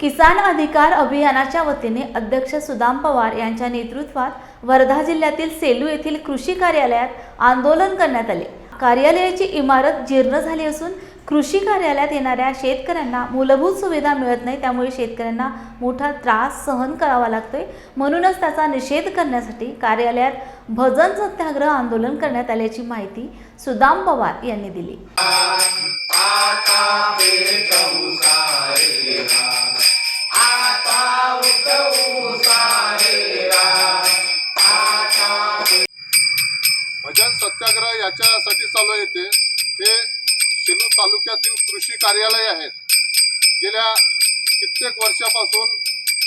किसान अधिकार अभियानाच्या वतीने अध्यक्ष सुदाम पवार यांच्या नेतृत्वात वर्धा जिल्ह्यातील सेलू येथील कृषी कार्यालयात आंदोलन करण्यात आले. कार्यालयाची इमारत जीर्ण झाली असून कृषी कार्यालयात येणाऱ्या शेतकऱ्यांना मूलभूत सुविधा मिळत नाही त्यामुळे शेतकऱ्यांना मोठा त्रास सहन करावा लागतोय. म्हणूनच त्याचा निषेध करण्यासाठी कार्यालयात भजन सत्याग्रह आंदोलन करण्यात आल्याची माहिती सुदाम पवार यांनी दिली. भजन सत्याग्रह याच्यासाठी चालू आहे ते. हे सेलू तालुक्यातील कृषी कार्यालय आहेत गेल्या कित्येक वर्षापासून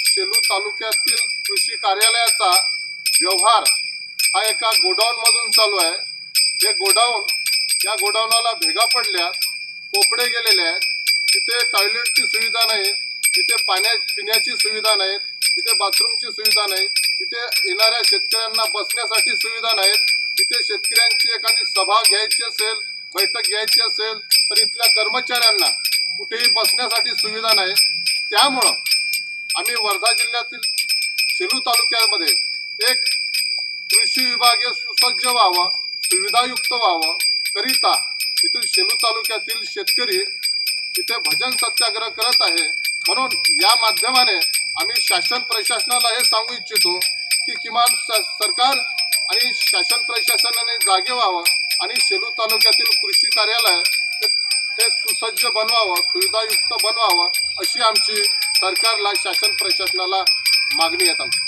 सेलू तालुक्यातील कृषी कार्यालयाचा व्यवहार हा एका गोडाऊनमधून चालू आहे. हे गोडाऊन या गोडाऊनाला भेगा पडल्या पोपडे गेलेले आहेत. तिथे टॉयलेटची सुविधा नाही तिथे पाण्या पिण्याची सुविधा नाही तिथे बाथरूमची सुविधा नाही तिथे येणाऱ्या शेतकऱ्यांना बसण्यासाठी सुविधा नाहीत. तिथे शेतकऱ्यांची एखादी सभा घ्यायची असेल बैठक घ्यायची असेल तर इथल्या कर्मचाऱ्यांना कुठेही बसण्यासाठी सुविधा नाही. त्यामुळं आम्ही वर्धा जिल्ह्यातील सेलू तालुक्यामध्ये एक कृषी विभागीय सुसज्ज व्हावं सुविधायुक्त व्हावं करिता इथून सेलू तालुक्यातील शेतकरी इथे भजन सत्याग्रह करत आहे. म्हणून या माध्यमाने आम्ही शासन प्रशासनाला हे सांगू इच्छितो की किमान स- सरकार आणि शासन प्रशासनाने जागे व्हावं आणि सेलू तालुक्यातील कृषी कार्यालय हे- सुसज्ज बनवावं सुविधायुक्त बनवावं अशी आमची सरकारला शासन प्रशासनाला मागणी येत आमची.